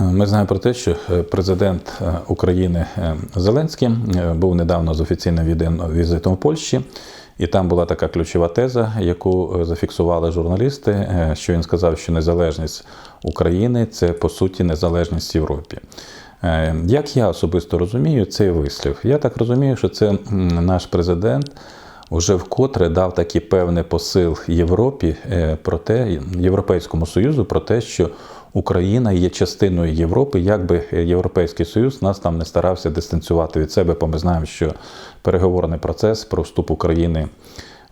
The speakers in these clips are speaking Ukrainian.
Ми знаємо про те, що е, президент е, України е, Зеленський був недавно з офіційним візитом в Польщі, і там була така ключова теза, яку зафіксували журналісти, що він сказав, що незалежність України це по суті незалежність Європі. Як я особисто розумію цей вислів? Я так розумію, що це наш президент вже вкотре дав такий певний посил Європі про те, Європейському Союзу про те, що Україна є частиною Європи, як би Європейський Союз нас там не старався дистанціювати від себе, бо ми знаємо, що переговорний процес про вступ України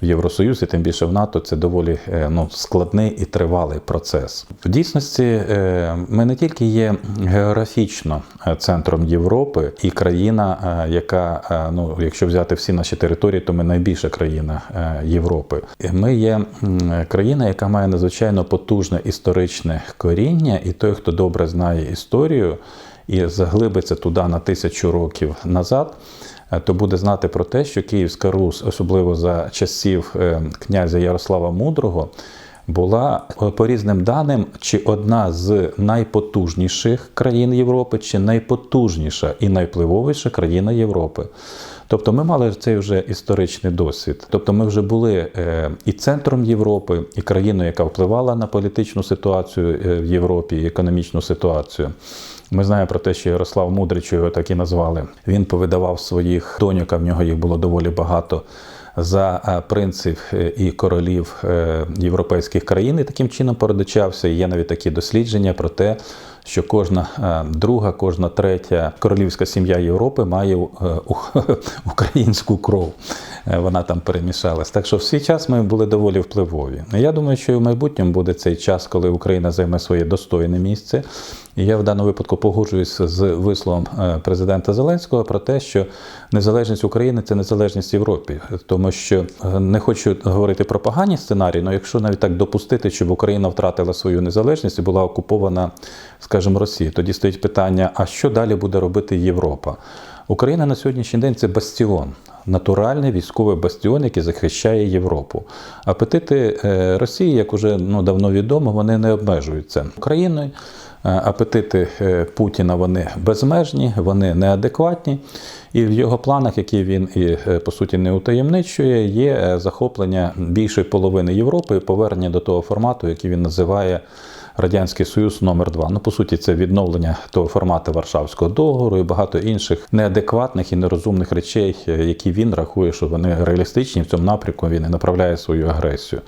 в Євросоюз і тим більше в НАТО це доволі е, ну, складний і тривалий процес. В дійсності е, ми не тільки є географічно е, центром Європи і країна, яка, ну, якщо взяти всі наші території, то ми найбільша країна Європи. Ми є країна, яка має надзвичайно потужне історичне коріння, і той, хто добре знає історію і заглибиться туди на тисячу років назад то буде знати про те, що Київська Русь, особливо за часів е, князя Ярослава Мудрого, була е, по різним даним чи одна з найпотужніших країн Європи, чи найпотужніша і найвпливовіша країна Європи. Тобто ми мали цей вже історичний досвід. Тобто ми вже були е, і центром Європи, і країною, яка впливала на політичну ситуацію е, в Європі, і економічну ситуацію. Ми знаємо про те, що Ярослав Мудрий, що його так і назвали. Він повидавав своїх доньок, а в нього їх було доволі багато. За е, принцип е, і королів е, європейських країн і таким чином породичався. Є навіть такі дослідження про те, що кожна друга, кожна третя королівська сім'я Європи має українську кров. Вона там перемішалась. Так що в свій час ми були доволі впливові. Я думаю, що і в майбутньому буде цей час, коли Україна займе своє достойне місце. Я в даному випадку погоджуюсь з висловом е, президента Зеленського про те, що незалежність України це незалежність Європи, тому що е, не хочу говорити про погані сценарії, але якщо навіть так допустити, щоб Україна втратила свою незалежність і була окупована, скажімо, Росією, тоді стоїть питання: а що далі буде робити Європа? Україна на сьогоднішній день це бастіон, натуральний військовий бастіон, який захищає Європу. Апетити е, Росії, як уже ну, давно відомо, вони не обмежуються Україною. Е, Апетити е, Путіна вони безмежні, вони неадекватні. І в його планах, які він і по суті не утаємничує, є захоплення більшої половини Європи і повернення до того формату, який він називає Радянський Союз номер 2 Ну, по суті, це відновлення того формату Варшавського договору і багато інших неадекватних і нерозумних речей, які він рахує, що вони реалістичні в цьому напрямку. Він і направляє свою агресію.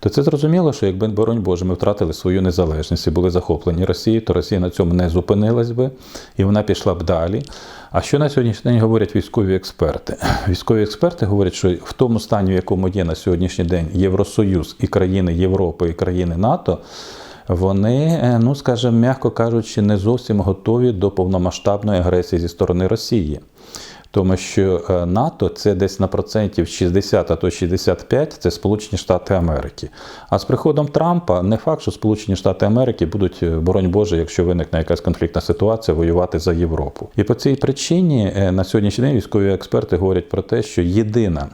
То це зрозуміло, що якби боронь Боже, ми втратили свою незалежність і були захоплені Росією, то Росія на цьому не зупинилась би і вона пішла б далі. А що на сьогоднішній день говорять військові експерти? Військові експерти говорять, що в тому стані, в якому є на сьогоднішній день Євросоюз і країни Європи, і країни НАТО, вони, е, ну скажімо, м'яко кажучи, не зовсім готові до повномасштабної агресії зі сторони Росії. Тому що е, НАТО це десь на процентів 60, а то 65 це Сполучені Штати Америки. А з приходом Трампа не факт, що Сполучені Штати Америки будуть, е, боронь Боже, якщо виникне якась конфліктна ситуація, воювати за Європу. І по цій причині на сьогоднішній день військові експерти говорять про те, що єдина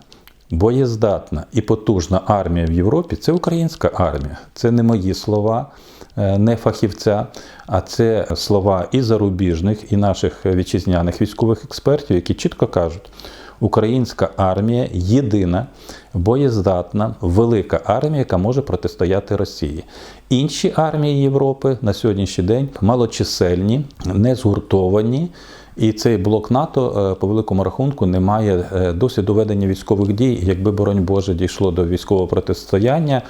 боєздатна і потужна армія в Європі це українська армія. Це не мої слова, е, не фахівця, а це слова і зарубіжних, і наших вітчизняних військових експертів, які чітко кажуть. Українська армія єдина боєздатна, велика армія, яка може протистояти Росії. Інші армії Європи на сьогоднішній день малочисельні, не згуртовані. І цей блок НАТО е, по великому рахунку не має е, досвіду ведення військових дій. Якби боронь Боже дійшло до військового протистояння,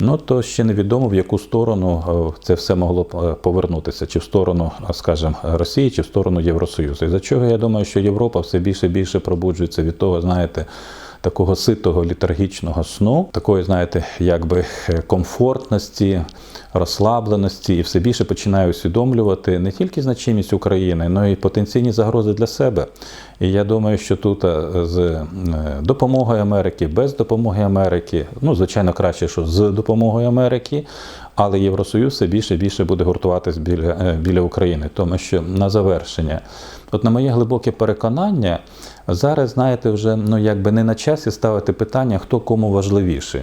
ну то ще невідомо в яку сторону е, це все могло б повернутися, чи в сторону, скажімо, Росії, чи в сторону Євросоюзу. І за чого я думаю, що Європа все більше і більше пробуджується від того, знаєте. Такого ситого літаргічного сну, такої, знаєте, якби е, комфортності, розслабленості, і все більше починає усвідомлювати не тільки значимість України, але й потенційні загрози для себе. І я думаю, що тут е, з е, допомогою Америки, без допомоги Америки, ну звичайно, краще, що з допомогою Америки, але Євросоюз все більше і більше буде гуртуватись біля, е, біля України, тому що на завершення. От на моє глибоке переконання, зараз, знаєте, вже ну якби не на часі ставити питання, хто кому важливіший.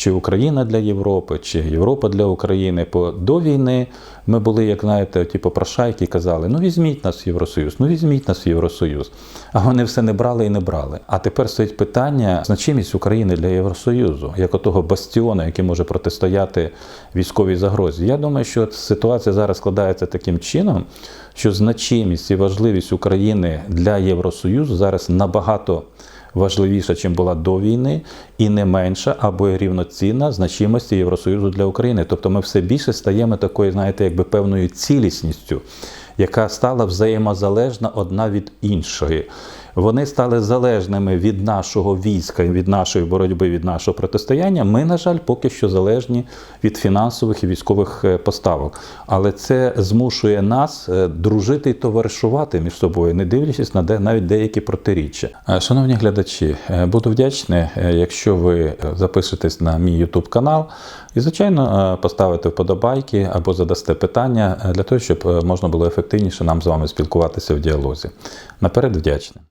Чи Україна для Європи, чи Європа для України. Бо до війни ми були, як знаєте, ті попрошайки казали: ну візьміть нас в Євросоюз, ну візьміть нас в Євросоюз. А вони все не брали і не брали. А тепер стоїть питання значимість України для Євросоюзу, як отого бастіону, який може протистояти військовій загрозі. Я думаю, що ситуація зараз складається таким чином, що значимість і важливість України для Євросоюзу зараз набагато важливіша, чим була до війни, і не менша або рівноцінна значимості Євросоюзу для України. Тобто ми все більше стаємо такою, знаєте, якби певною цілісністю, яка стала взаємозалежна одна від іншої. Вони стали залежними від нашого війська, від нашої боротьби, від нашого протистояння. Ми, на жаль, поки що залежні від фінансових і військових е, поставок. Але це змушує нас е, дружити і товаришувати між собою, не дивлячись на де навіть деякі протиріччя. Е, Шановні глядачі, буду вдячний, якщо ви запишетесь на мій YouTube канал і, звичайно, поставите вподобайки або задасте питання для того, щоб можна було ефективніше нам з вами спілкуватися в діалозі. Наперед вдячний.